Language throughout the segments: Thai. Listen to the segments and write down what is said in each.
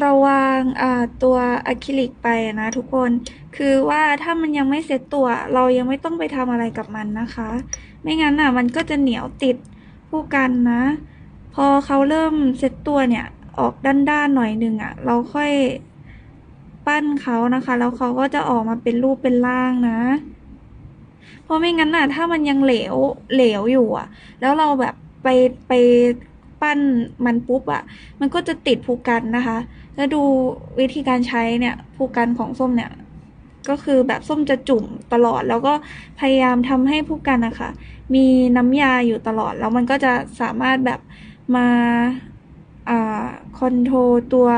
เราวางตัวอะคริลิกไปนะทุกคน คือว่าถ้ามันยังไม่เซ็ตตัว เรายังไม่ต้องไปทำอะไรกับมันนะคะ ไม่งั้นอะมันก็จะเหนียวติดผู้กันนะ พอเขาเริ่มเซ็ตตัวเนี่ยออกด้านๆหน่อยหนึ่งอะ เราค่อยปั้นเขานะคะ แล้วเขาก็จะออกมาเป็นรูปเป็นร่างนะ เพราะไม่งั้นน่ะถ้ามันยังเหลวเหลวอยู่อะ แล้วเราแบบไปไป ปั้นมันปุ๊บอะ มันก็จะติดภูกันนะคะ แล้วดูวิธีการใช้เนี่ยภูกันของส้มเนี่ย ก็คือแบบส้มจะจุ่มตลอด แล้วก็พยายามทำให้ภูกันนะคะ มีน้ำยาอยู่ตลอด แล้วมันก็จะสามารถแบบมาอ่าคอนโทรลตัว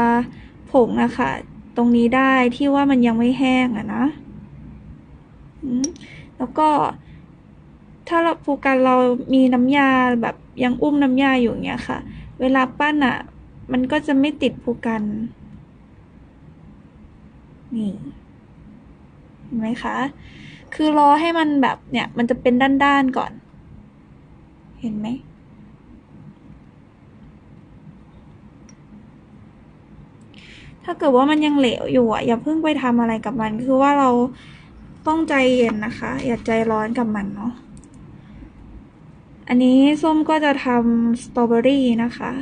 ผงนะคะตรงนี้ได้ที่ว่ามันยังไม่แห้งอะนะอืมแล้วก็ถ้าเราภูกันเรามีน้ำยาแบบ ยังอุ้มน้ำยาอยู่เงี้ยค่ะ เวลาปั้นอะ มันก็จะไม่ติดภูกัน นี่เห็นไหมคะ คือรอให้มันแบบเนี่ย มันจะเป็นด้านๆก่อน เห็นไหมถ้าเกิดว่ามันยังเหลวอยู่อะอย่าเพิ่งไปทำอะไรกับมัน คือว่าเราต้องใจเย็นนะคะ อย่าใจร้อนกับมันเนาะ อันนี้ส้มก็จะทำสตรอเบอรี่นะคะ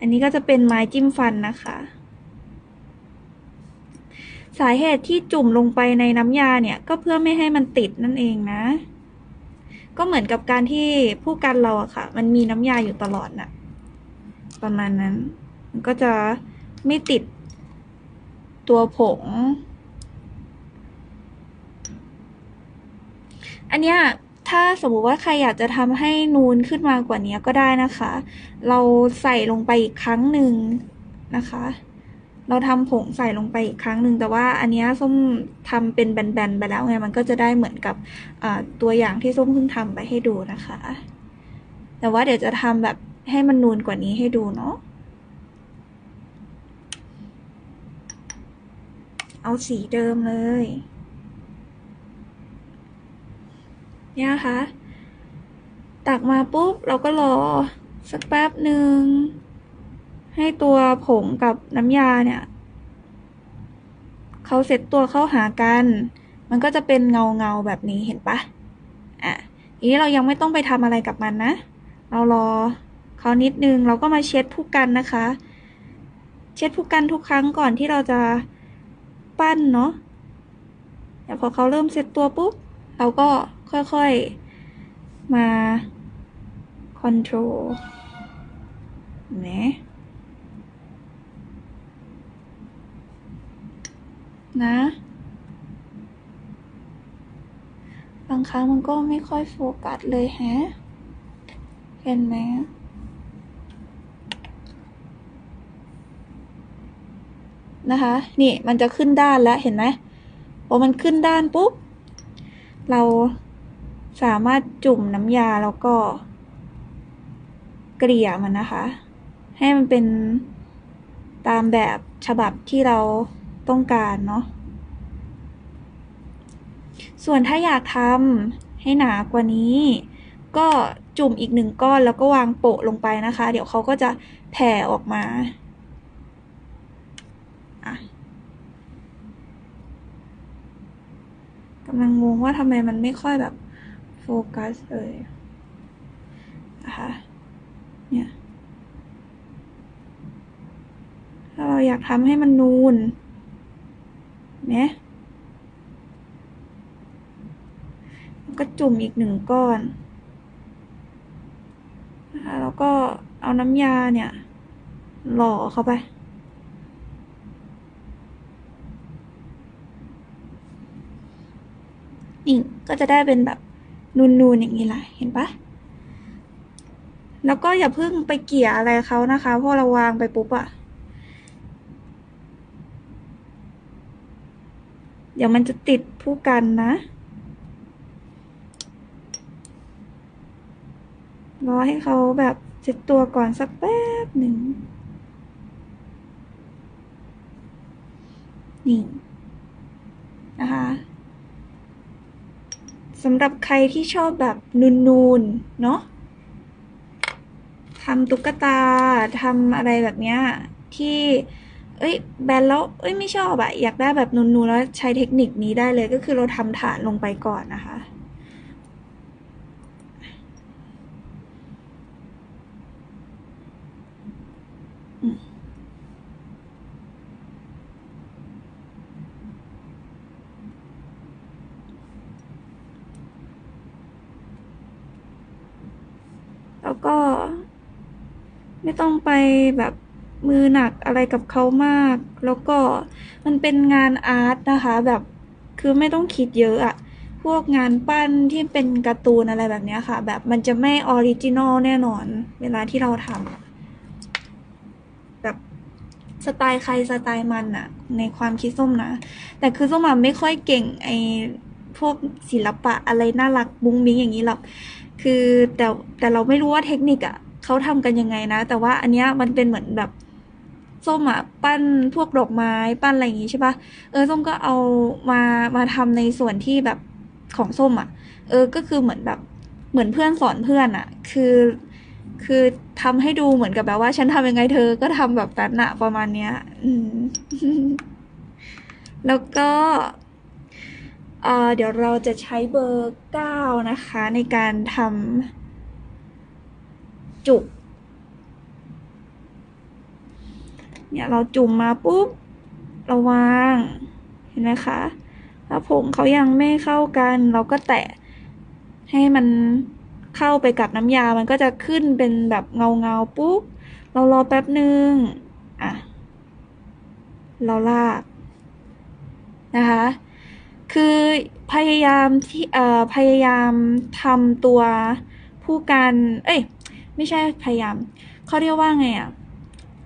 อันนี้ก็จะเป็นไม้จิ้มฟันนะคะ สาเหตุที่จุ่มลงไปในน้ำยาเนี่ย ก็เพื่อไม่ให้มันติดนั่นเองนะ ก็เหมือนกับการที่ผู้กันเราอะค่ะ มันมีน้ำยาอยู่ตลอดน่ะ ประมาณนั้น มันก็จะไม่ติดตัวผงอันเนี้ย ถ้าสมมุติว่าใครอยากจะทำให้นูนขึ้นมากว่านี้ก็ได้นะคะ เราใส่ลงไปอีกครั้งหนึ่งนะคะ เราทำผงใส่ลงไปอีกครั้งหนึ่งแต่ว่าอันนี้ส้มทำเป็นแบนๆไปแล้วไงมันก็จะได้เหมือนกับตัวอย่างที่ส้มเพิ่งทำไปให้ดูนะคะ แต่ว่าเดี๋ยวจะทำแบบให้มันนูนกว่านี้ให้ดูเนาะเอาสีเดิมเลย เนี่ยนะคะตักมาปุ๊บเราก็รอสักแป๊บหนึ่ง ให้ตัวผงกับน้ำยาเนี่ยเขาเสร็จตัวเข้าหากัน มันก็จะเป็นเงาเงาแบบนี้เห็นปะอะทีนี้เรายังไม่ต้องไปทำอะไรกับมันนะ เรารอเขานิดนึงเราก็มาเช็ดผู้กันนะคะ เช็ดผู้กันทุกครั้งก่อนที่เราจะปั้นเนาะพอเขาเริ่มเสร็จตัวปุ๊บ เราก็ ค่อยๆ มาคอนโทรลนะนะ บางครั้งมันก็ไม่ค่อยโฟกัสเลยแฮะ เห็นไหมนะคะ นี่มันจะขึ้นด้านแล้วเห็นไหมพอมันขึ้นด้านปุ๊บ เรา สามารถจุ่มน้ำยาแล้วก็ เกลี่ยมันนะคะ ให้มันเป็นตามแบบฉบับที่เราต้องการเนาะส่วนถ้าอยากทำให้หนากว่านี้ ก็จุ่มอีกหนึ่งก้อนแล้วก็วางโปะลงไปนะคะ เดี๋ยวเขาก็จะแผ่ออกมาอะกำลังงงว่าทำไมมันไม่ค่อยแบบ ฟกัสเลยนะคะเนี่ยถ้าเราอยากทำให้มันนูนเนี่ยก็จุ่มอีกหนึ่งก้อนนะคะแล้วก็เอาน้ำยาเนี่ยหล่อเข้าไปนี่ก็จะได้เป็นแบบ นูนๆอย่างนี้แหละเห็นปะแล้วก็อย่าเพิ่งไปเกี่ยอะไรเขานะคะพราะเราวางไปปุ๊บอะเดี๋ยวมันจะติดผู้กันนะรอให้เขาแบบเสร็จตัวก่อนสักแป๊บหนึ่งนี่นะคะ สำหรับใครที่ชอบแบบนูนๆ เนาะทำตุ๊กตาทำอะไรแบบเนี้ยที่ เอ้ย แบนแล้ว เอ้ย ไม่ชอบอะอยากได้แบบนูนๆ แล้วใช้เทคนิคนี้ได้เลยก็คือเราทำฐานลงไปก่อนนะคะ ก็ไม่ต้องไปแบบมือหนักอะไรกับเขามาก แล้วก็มันเป็นงานอาร์ตนะคะ แบบคือไม่ต้องคิดเยอะอะพวกงานปั้นที่เป็นการ์ตูนอะไรแบบนี้ค่ะ แบบมันจะไม่ออริจินอลแน่นอน เวลาที่เราทำแบบสไตล์ใครสไตล์มันอะในความคิดส้มนะ แต่คือส้มอะไม่ค่อยเก่งไอพวกศิลปะอะไรน่ารักมุ้งมิ้งอย่างนี้หรอก คือแต่แต่เราไม่รู้ว่าเทคนิคอะเขาทำกันยังไงนะ แต่ว่าอันเนี้ยมันเป็นเหมือนแบบส้มอะปั้นพวกดอกไม้ปั้นอะไรอย่างงี้ใช่ปะเออส้มก็เอามามาทำในส่วนที่แบบของส้มอะเออก็คือเหมือนแบบเหมือนเพื่อนสอนเพื่อนอะคือคือทำให้ดูเหมือนกับแบบว่า ฉันทำยังไงเธอก็ทำแบบนั้นอะประมาณเนี้ย อืม แล้วก็ เดี๋ยวเราจะใช้เบอร์เก้านะคะ ในการทำจุก เนี่ยเราจุ่มมาปุ๊บเราวาง เห็นไหมคะ ถ้าผงเขายังไม่เข้ากัน เราก็แตะให้มันเข้าไปกับน้ำยา มันก็จะขึ้นเป็นแบบเงาเงาๆปุ๊บ เรารอแป๊บหนึ่งอะ เราลากนะคะ คือพยายามที่เอ่อพยายามทำตัวผู้การ เอ้ย ไม่ใช่พยายามเขาเรียกว่าไงอะ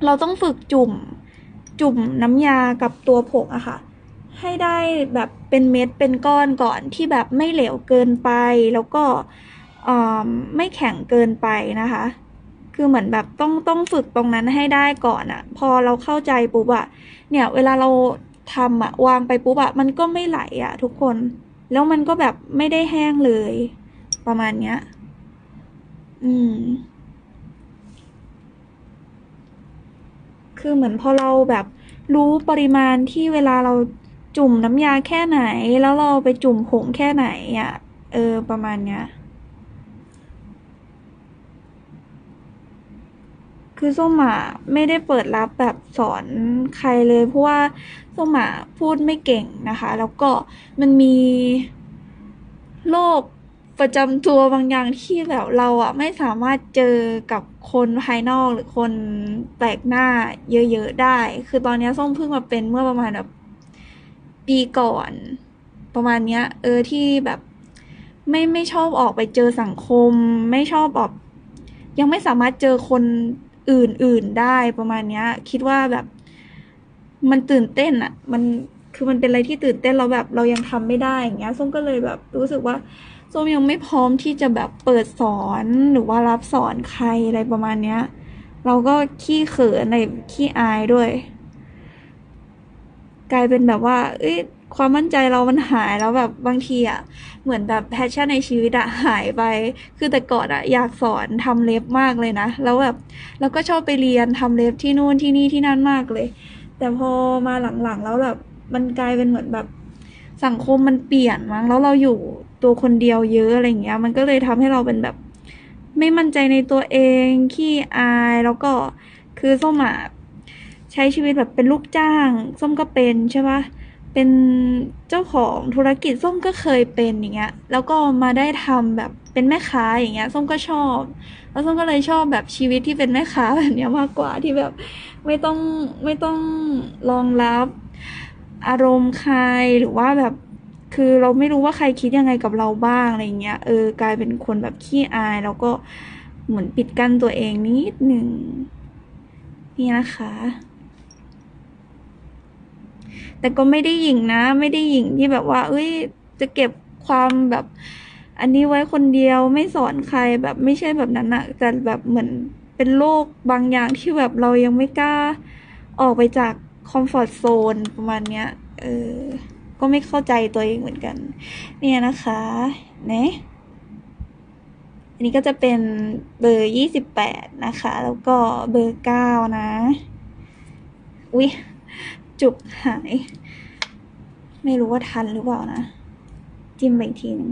เราต้องฝึกจุ่มจุ่มน้ำยากับตัวผงอะค่ะ ให้ได้แบบเป็นเม็ดเป็นก้อนก่อนที่แบบไม่เหลวเกินไป แล้วก็ไม่แข็งเกินไปนะคะ คือเหมือนแบบต้องต้องฝึกตรงนั้นให้ได้ก่อนอะพอเราเข้าใจปุ๊บอะเนี่ย เวลาเรา ทำอะวางไปปุ๊บอะมันก็ไม่ไหลอะทุกคน แล้วมันก็แบบไม่ได้แห้งเลย ประมาณเนี้ย อืม คือเหมือนพอเราแบบรู้ปริมาณที่เวลาเราจุ่มน้ำยาแค่ไหน แล้วเราไปจุ่มผงแค่ไหนอะเออ ประมาณเนี้ย คือส้มอะไม่ได้เปิดรับแบบสอนใครเลย เพราะว่าส้มอะพูดไม่เก่งนะคะ แล้วก็มันมีโรคประจำตัวบางอย่างที่แบบเราอะไม่สามารถเจอกับคนภายนอกหรือคนแปลกหน้าเยอะๆได้ คือตอนนี้ส้มเพิ่งมาเป็นเมื่อประมาณแบบปีก่อน ประมาณเนี้ย เออที่แบบไม่ไม่ชอบออกไปเจอสังคม ไม่ชอบออกยังไม่สามารถเจอคน อื่นๆได้ประมาณเนี้ย คิดว่าแบบมันตื่นเต้นอะมันคือมันเป็นอะไรที่ตื่นเต้นเราแบบเรายังทำไม่ได้อย่างเงี้ยส้มก็เลยแบบรู้สึกว่าส้มยังไม่พร้อมที่จะแบบเปิดสอนหรือว่ารับสอนใครอะไรประมาณเนี้ย เราก็ขี้เขินในขี้อายด้วย กลายเป็นแบบว่า เอ้ย ความมั่นใจเรามันหายแล้วแบบบางทีอะเหมือนแบบแพชชั่นในชีวิตอะหายไป คือแต่ก่อนอะอยากสอนทำเล็บมากเลยนะ แล้วแบบแล้วก็ชอบไปเรียนทำเล็บที่นู่นที่นี่ที่นั่นมากเลย แต่พอมาหลังๆ แล้วแบบมันกลายเป็นเหมือนแบบสังคมมันเปลี่ยนมั้งแล้วเราอยู่ตัวคนเดียวเยอะอะไรเงี้ย มันก็เลยทำให้เราเป็นแบบ ไม่มั่นใจในตัวเองขี้อายแล้วก็คือส้มอะใช้ชีวิตแบบเป็นลูกจ้าง ส้มก็เป็นใช่ปะ เป็นเจ้าของธุรกิจส้มก็เคยเป็นอย่างเงี้ย แล้วก็มาได้ทำแบบเป็นแม่ค้าอย่างเงี้ย ส้มก็ชอบ แล้วส้มก็เลยชอบแบบชีวิตที่เป็นแม่ค้าแบบเนี้ยมากกว่าที่แบบไม่ต้องไม่ต้องรองรับอารมณ์ใครหรือว่าแบบคือเราไม่รู้ว่าใครคิดยังไงกับเราบ้างอะไรเงี้ยเออกลายเป็นคนแบบขี้อาย แล้วก็เหมือนปิดกั้นตัวเองนิดหนึ่งนี่นะคะ แต่ก็ไม่ได้หยิ่งนะ ไม่ได้หยิ่งที่แบบว่า เอ้ย จะเก็บความแบบ อันนี้ไว้คนเดียวไม่สอนใครแบบไม่ใช่แบบนั้นอะแต่แบบเหมือนเป็นโรคบางอย่างที่แบบเรายังไม่กล้าออกไปจากคอมฟอร์ z โซนประมาณเนี้ย เออ ก็ไม่เข้าใจตัวเองเหมือนกัน เนี่ยนะคะเนะเอนนี้ก็จะเป็นเบอร์ยี่สิบแปดนะคะ แล้วก็เบอร์เก้านะ อุ๊ย จุกหาย ไม่รู้ว่าทันหรือเปล่านะ จิ้มไปอีกทีหนึง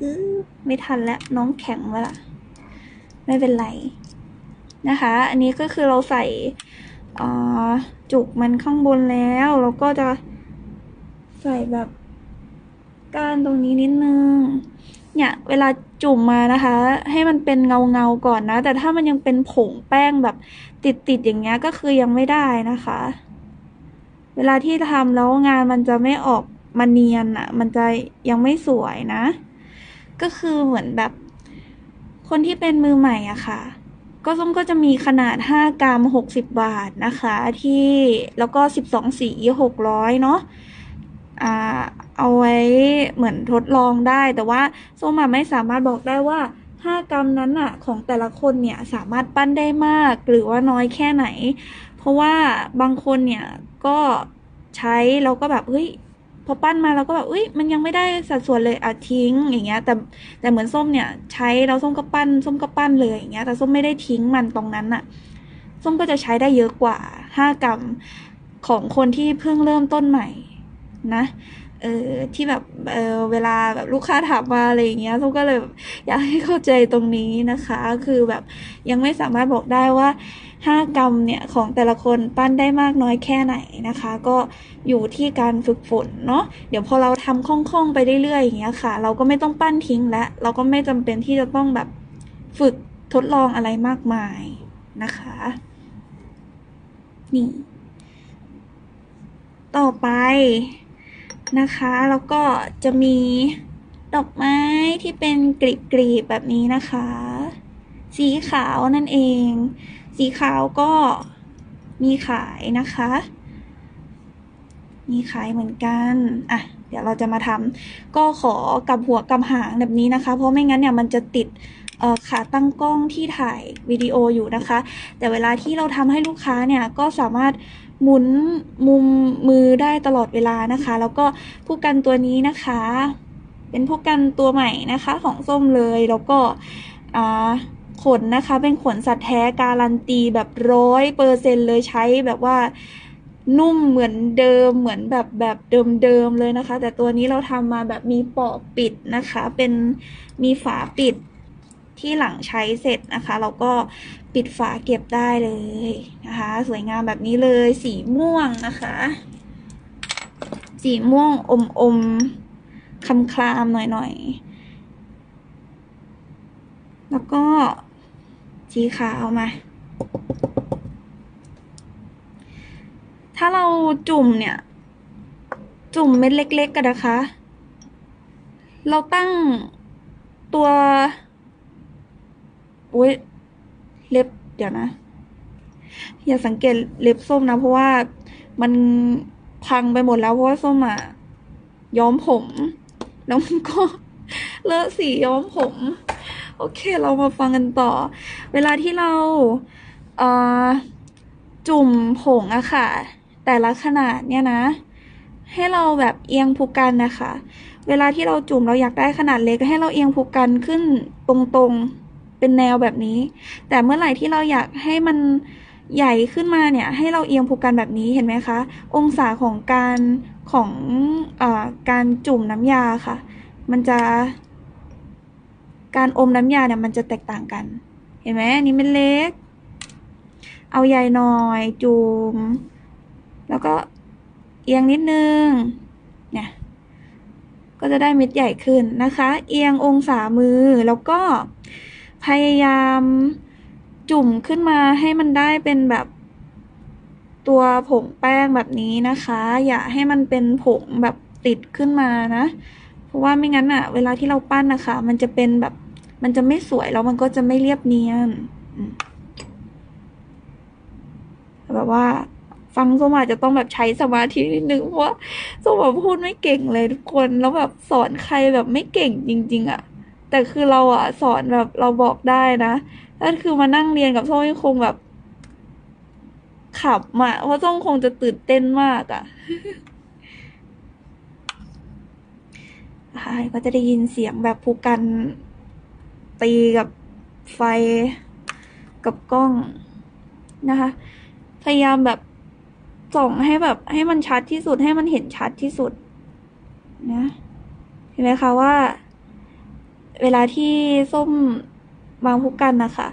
อื้อไม่ทันแล้ว น้องแข็งแล้วล่ะไม่เป็นไร นะคะ อันนี้ก็คือเราใส่จุกมันข้างบนแล้ว เราก็จะใส่แบบก้านตรงนี้นิดนึง เนี่ยเวลาจุ่มมานะคะ ให้มันเป็นเงาเงาก่อนนะ แต่ถ้ามันยังเป็นผงแป้งแบบติดติดๆอย่างเงี้ยก็คือยังไม่ได้นะคะ เวลาที่ทำแล้วงานมันจะไม่ออกมาเนียนอะ่ะ มันจะยังไม่สวยนะ ก็คือเหมือนแบบ คนที่เป็นมือใหม่อะค่ะ ก็ส้มก็จะมีขนาด 5 กรัม 60 บาทนะคะ ที่แล้วก็ 12 สี 600 เนาะอ่า เอาไว้เหมือนทดลองได้ แต่ว่าส้มอะไม่สามารถบอกได้ว่า5กรัมนั้นอะของแต่ละคนเนี่ยสามารถปั้นได้มากหรือว่าน้อยแค่ไหน เพราะว่าบางคนเนี่ยก็ใช้แล้วก็แบบเฮ้ยพอปั้นมาเราก็แบบเอ้ยมันยังไม่ได้สัดส่วนเลยอะทิ้งอย่างเงี้ย แต่แต่เหมือนส้มเนี่ยใช้แล้วส้มก็ปั้นส้มก็ปั้นเลยอย่างเงี้ยแต่ส้มไม่ได้ทิ้งมันตรงนั้นอะส้มก็จะใช้ได้เยอะกว่า5กรัมของคนที่เพิ่งเริ่มต้นใหม่นะ เออที่แบบเออเวลาแบบลูกค้าถามมาอะไรอย่างเงี้ยส้มก็เลยอยากให้เข้าใจตรงนี้นะคะ คือแบบยังไม่สามารถบอกได้ว่า 5 กรัมเนี่ยของแต่ละคนปั้นได้มากน้อยแค่ไหนนะคะ ก็อยู่ที่การฝึกฝนเนาะเดี๋ยวพอเราทำคล่องๆไปเรื่อยๆอย่างเงี้ยค่ะ เราก็ไม่ต้องปั้นทิ้งและเราก็ไม่จำเป็นที่จะต้องแบบฝึกทดลองอะไรมากมายนะคะ นี่ ต่อไป นะคะ แล้วก็จะมีดอกไม้ที่เป็นกลีบๆแบบนี้นะคะ สีขาวนั่นเอง สีขาวก็มีขายนะคะ มีขายเหมือนกันอะเดี๋ยวเราจะมาทำก็ขอกับหัวกับหางแบบนี้นะคะ เพราะไม่งั้นเนี่ยมันจะติดขาตั้งกล้องที่ถ่ายวิดีโออยู่นะคะ แต่เวลาที่เราทำให้ลูกค้าเนี่ยก็สามารถ หมุนมุมมือได้ตลอดเวลานะคะ แล้วก็ผู้กันตัวนี้นะคะ เป็นผู้กันตัวใหม่นะคะของส้มเลยแล้วก็ขนนะคะเป็นขนสัตว์แท้การันตีแบบร้อยเปอร์เซ็นเลยใช้แบบว่านุ่มเหมือนเดิมเหมือนแบบแบบเดิมๆเลยนะคะ แต่ตัวนี้เราทำมาแบบมีปอกปิดนะคะ เป็นมีฝาปิดที่หลังใช้เสร็จนะคะ เราก็ ปิดฝาเก็บได้เลยนะคะ สวยงามแบบนี้เลยสีม่วงนะคะ สีม่วงอมอมคำคลามๆหน่อยแล้วก็สีขาวมา ถ้าเราจุ่มเนี่ย จุ่มเม็ดเล็ก ๆกันนะคะ เราตั้งตัวอุ้ย เล็บเดี๋ยวนะ อย่าสังเกตเล็บส้มนะ เพราะว่ามันพังไปหมดแล้ว เพราะว่าส้มอะย้อมผม แล้วมันก็เลอะสีย้อมผม โอเค เรามาฟังกันต่อ เวลาที่เราเจุ่มผงอะค่ะ แต่ละขนาดเนี่ยนะ ให้เราแบบเอียงภูกันนะคะ เวลาที่เราจุ่มเราอยากได้ขนาดเล็กให้เราเอียงภูกันขึ้นตรงๆ เป็นแนวแบบนี้ แต่เมื่อไหร่ที่เราอยากให้มันใหญ่ขึ้นมาเนี่ย ให้เราเอียงภูกันแบบนี้เห็นไหมคะ องศาของการของอ่อการจุ่มน้ำยาค่ะ มันจะ การอมน้ำยาเนี่ยมันจะแตกต่างกัน เห็นไหมอันนี้เป็นเล็ก เอาใหญ่หน่อย จุ่มแล้วก็เอียงนิดนึง เนี่ย ก็จะได้เม็ดใหญ่ขึ้นนะคะ เอียงองศามือแล้วก็ พยายามจุ่มขึ้นมาให้มันได้เป็นแบบตัวผงแป้งแบบนี้นะคะ อย่าให้มันเป็นผงแบบติดขึ้นมานะ เพราะว่าไม่งั้นอะเวลาที่เราปั้นนะคะ มันจะเป็นแบบมันจะไม่สวยแล้วมันก็จะไม่เรียบเนียนแบบว่า ฟังส้มอาจจะต้องแบบใช้สมาธินิดนึงเพราะว่าส้มแบบพูดไม่เก่งเลยทุกคนแล้วแบบสอนใครแบบไม่เก่งจริง ๆอะ แต่คือเราอะสอนแบบเราบอกได้นะถ้าคือมานั่งเรียนกับส้มคงแบบขับมาเพราะส้มคงจะตื่นเต้นมากอะนะคะก็จะได้ยินเสียงแบบภูกันตีกับไฟกับกล้องนะคะ พยายามแบบส่องให้แบบให้มันชัดที่สุดให้มันเห็นชัดที่สุดนะเห็นไหมคะว่า เวลาที่ส้มวางพุกันนะคะ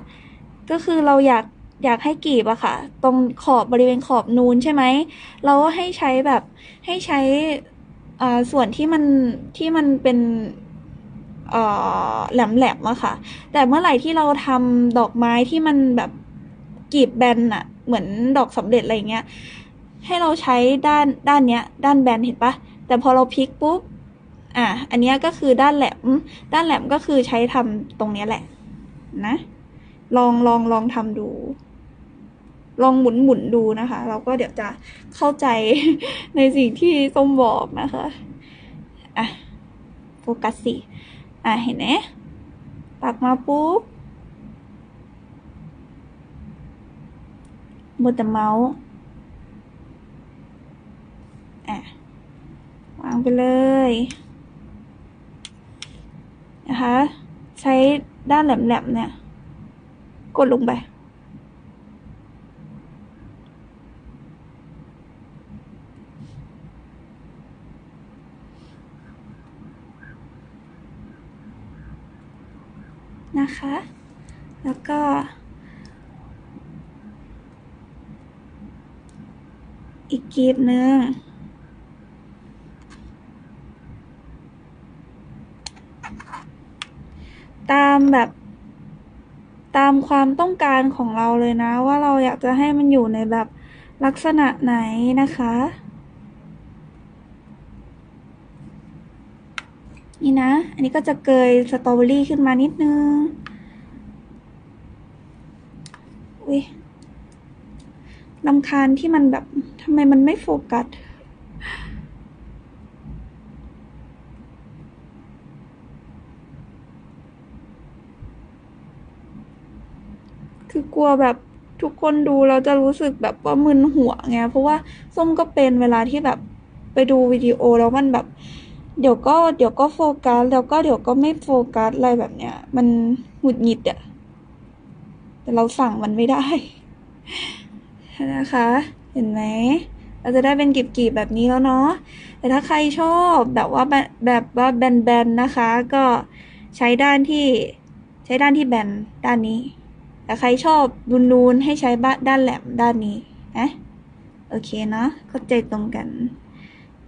ก็คือเราอยากอยากให้กรีบอะค่ะ ตรงขอบบริเวณขอบนูนใช่ไหม เราก็ให้ใช้แบบให้ใช้ส่วนที่มันที่มันเป็นเอ่อแหลมอะค่ะ แต่เมื่อไหร่ที่เราทำดอกไม้ที่มันแบบกรีบแบนอะเหมือนดอกสำเร็จอะไรเงี้ย ให้เราใช้ด้านด้านเนี้ย ด้านแบนเห็นปะแต่พอเราพลิกปุ๊บ อะอันนี้ก็คือด้านแหลม ด้านแหลมก็คือใช้ทำตรงนี้แหละ นะ ลองลองลองทำดู ลองหมุนหมุนดูนะคะ เราก็เดี๋ยวจะเข้าใจในสิ่งที่ส้มบอกนะคะ อะ โฟกัสสิ อะ เห็นไหมปักมาปุ๊บบนแต่เมาส์อะ วางไปเลย นะคะ ใช้ด้านแหลมๆเนี่ย กดลงไป นะคะ แล้วก็อีกกีบหนึ่ง ตามแบบตามความต้องการของเราเลยนะ ว่าเราอยากจะให้มันอยู่ในแบบลักษณะไหนนะคะ นี่นะ อันนี้ก็จะเกยสตรอเบอรี่ขึ้นมานิดนึงอุ้ยลำคาญที่มันแบบทำไมมันไม่โฟกัส คือ กลัวแบบทุกคนดูเราจะรู้สึกแบบว่ามึนหัวไงเพราะว่าส้มก็เป็นเวลาที่แบบไปดูวิดีโอแล้วมันแบบ เดี๋ยวก็เดี๋ยวก็โฟกัสแล้วก็เดี๋ยวก็ไม่โฟกัสอะไรแบบเนี้ย มันหงุดหงิดอะแต่เราสั่งมันไม่ได้นะคะ เห็นไหมเราจะได้เป็นกลีบๆแบบนี้แล้วเนาะแต่ถ้าใครชอบแบบว่าแบบแบบว่าแบนๆนะคะ ก็ใช้ด้านที่ใช้ด้านที่แบนด้านนี้ แต่ใครชอบนูนๆให้ใช้บ้าด้านแหลมด้านนี้นะโอเคเนาะเข้าใจตรงกัน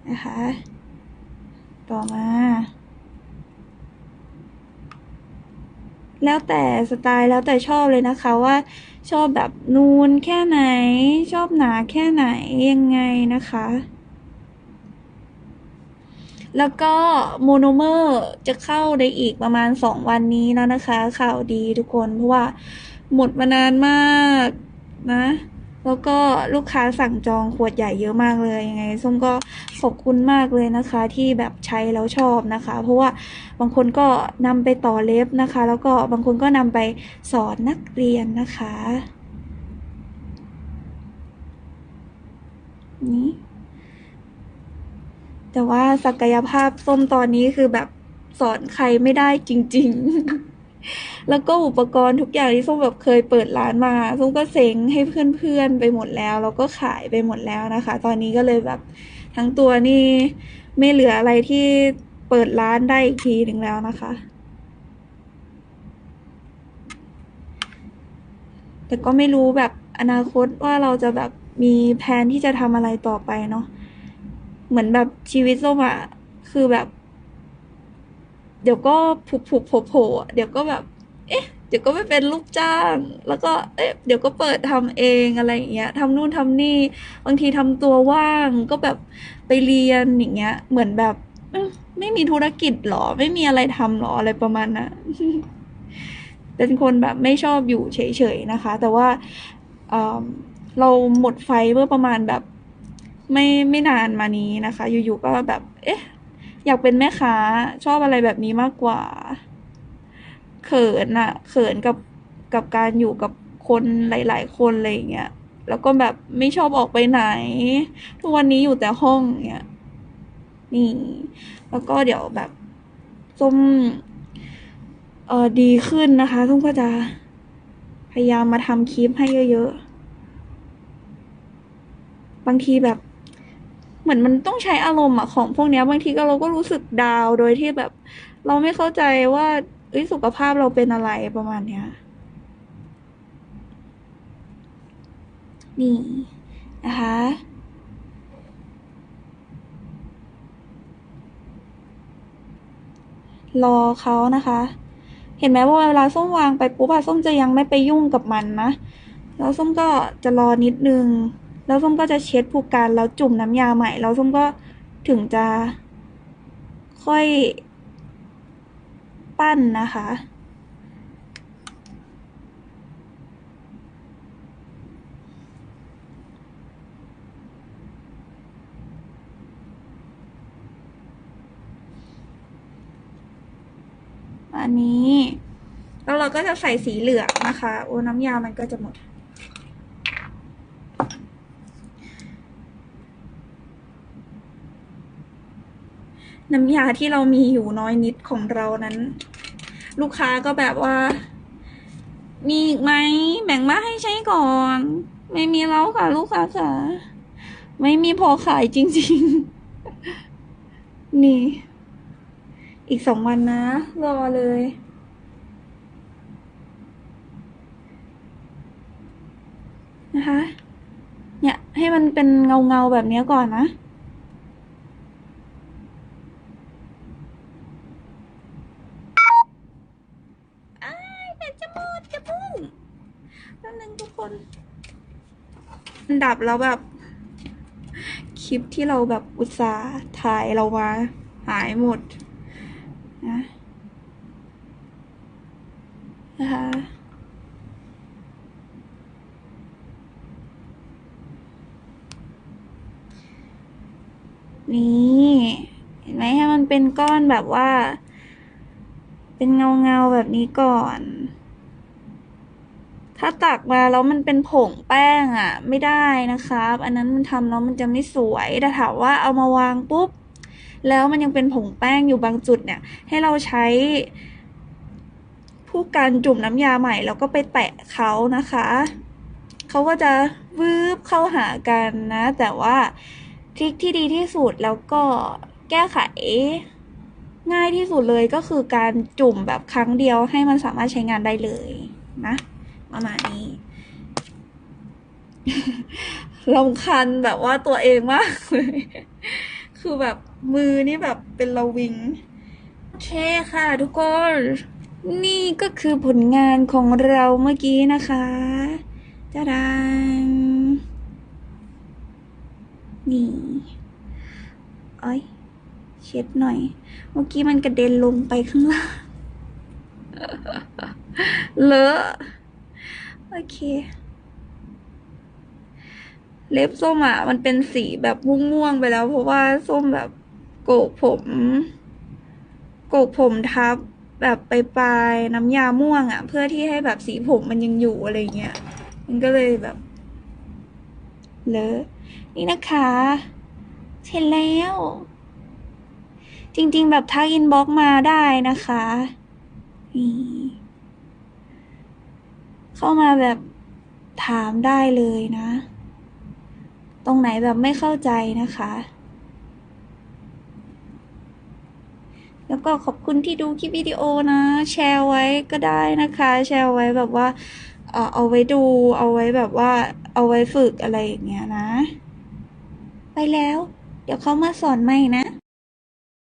นะคะ ต่อมา แล้วแต่สไตล์แล้วแต่ชอบเลยนะคะว่าชอบแบบนูนแค่ไหน ชอบหนาแค่ไหนยังไงนะคะ แล้วก็โมโนเมอร์จะเข้าในอีกประมาณสองวันนี้แล้วนะคะ ข่าวดีทุกคนเพราะว่า หมดมานานมากนะ แล้วก็ลูกค้าสั่งจองขวดใหญ่เยอะมากเลยยังไงส้มก็ขอบคุณมากเลยนะคะ ที่แบบใช้แล้วชอบนะคะ เพราะว่าบางคนก็นำไปต่อเล็บนะคะ แล้วก็บางคนก็นำไปสอนนักเรียนนะคะนี่แต่ว่าศักยภาพส้มตอนนี้คือแบบสอนใครไม่ได้จริง ๆ แล้วก็อุปกรณ์ทุกอย่างที่ส้มแบบเคยเปิดร้านมาส้มก็เซ็งให้เพื่อนๆไปหมดแล้ว แล้วก็ขายไปหมดแล้วนะคะ ตอนนี้ก็เลยแบบทั้งตัวนี่ไม่เหลืออะไรที่เปิดร้านได้อีกทีหนึ่งแล้วนะคะ แต่ก็ไม่รู้แบบอนาคตว่าเราจะแบบมีแผนที่จะทำอะไรต่อไปเนาะเหมือนแบบชีวิตส้มอะคือแบบ เดี๋ยวก็ผุผุโผล่โผล่เดี๋ยวก็แบบ เอ๊ะ เดี๋ยวก็ไปเป็นลูกจ้าง แล้วก็เอ๊ะ เดี๋ยวก็เปิดทำเองอะไรอย่างเงี้ยทำนู่นทำนี่ บางทีทำตัวว่างก็แบบไปเรียนอย่างเงี้ย เหมือนแบบไม่มีธุรกิจหรอ ไม่มีอะไรทำหรออะไรประมาณนั้นเป็นคนแบบไม่ชอบอยู่เฉยๆนะคะ แต่ว่าเเราหมดไฟเมื่อประมาณแบบไม่ไม่นานมานี้นะคะ อยู่ๆก็แบบ เอ๊ะ อยากเป็นแม่ค้า ชอบอะไรแบบนี้มากกว่า เขินอะเขินกับกับการอยู่กับคนหลาย ๆ คนอะไรอย่างเงี้ยแล้วก็แบบไม่ชอบออกไปไหน ทุกวันนี้อยู่แต่ห้องเงี้ยนี่ แล้วก็เดี๋ยวแบบส้มเออดีขึ้นนะคะส้มก็จะพยายามมาทำคลิปให้เยอะ ๆ บางทีแบบ เหมือนมันต้องใช้อารมณ์อะของพวกเนี้ยบางทีก็เราก็รู้สึกดาวโดยที่แบบ เราไม่เข้าใจว่าเอ้ยสุขภาพเราเป็นอะไรประมาณเนี้ย นี่นะคะรอเขานะคะ เห็นไหมว่าเวลาส้มวางไปปุ๊บอะส้มจะยังไม่ไปยุ่งกับมันนะ แล้วส้มก็จะรอนิดนึง แล้วส้มก็จะเช็ดผูกการแล้วจุ่มน้ำยาใหม่ แล้วส้มก็ถึงจะค่อยปั้นนะคะ อันนี้ แล้วเราก็จะใส่สีเหลืองนะคะ โอ้น้ำยามันก็จะหมด น้ำยาที่เรามีอยู่น้อยนิดของเรานั้น ลูกค้าก็แบบว่า มีอีกไหมแบ่งมาให้ใช้ก่อน ไม่มีแล้วค่ะ ลูกค้าค่ะไม่มีพอขายจริง ๆ นี่ อีกสองวันนะ รอเลย นะคะ เนี่ย ให้มันเป็นเงาเงาๆแบบนี้ก่อนนะ อ้ายแบตจะหมดจะพุ่งแป๊บนึงทุกคน มันดับแล้วแบบ คลิปที่เราแบบอุตส่าห์ถ่ายเรามาหายหมดนะนะคะนี่เห็นไหมให้มันเป็นก้อนแบบว่า เป็นเงาเงาแบบนี้ก่อน ถ้าตักมาแล้วมันเป็นผงแป้งอะ่ะ ไม่ได้นะครับ อันนั้นมันทำแล้วมันจะไม่สวย แต่ถามว่าเอามาวางปุ๊บ แล้วมันยังเป็นผงแป้งอยู่บางจุดเนี่ย ให้เราใช้ผู้การจุ่มน้ำยาใหม่แล้วก็ไปแตะเขานะคะ เขาก็จะวืบเข้าหากันนะ แต่ว่าทริคที่ดีที่สุดแล้วก็แก้ไขง่ายที่สุดเลยก็คือการจุ่มแบบครั้งเดียวให้มันสามารถใช้งานได้เลยนะ ประมาณนี้รำคันแบบว่าตัวเองมากเลยคือแบบมือนี่แบบเป็นระวิง โอเคค่ะทุกคน นี่ก็คือผลงานของเราเมื่อกี้นะคะจ้าดังนี่เอ้ย เช็ดหน่อย เมื่อกี้มันกระเด็นลงไปข้างล่างเลอะ โอเค เล็บส้มอะ มันเป็นสีแบบม่วงๆไปแล้ว เพราะว่าส้มแบบโกกผม โกกผมทับแบบไปปลายน้ำยาม่วงอะ เพื่อที่ให้แบบสีผมมันยังอยู่อะไรเงี้ย มันก็เลยแบบเลอะนี่นะคะ เสร็จแล้ว จริงๆแบบทักอินบ็อกมาได้นะคะนี่ เข้ามาแบบถามได้เลยนะ ตรงไหนแบบไม่เข้าใจนะคะ แล้วก็ขอบคุณที่ดูคลิปวิดีโอนะ แชร์ไว้ก็ได้นะคะ แชร์ไว้แบบว่าเออเอาไว้ดู เอาไว้แบบว่า เอาไว้ฝึกอะไรอย่างเงี้ยนะ ไปแล้ว เดี๋ยวเขามาสอนใหม่นะ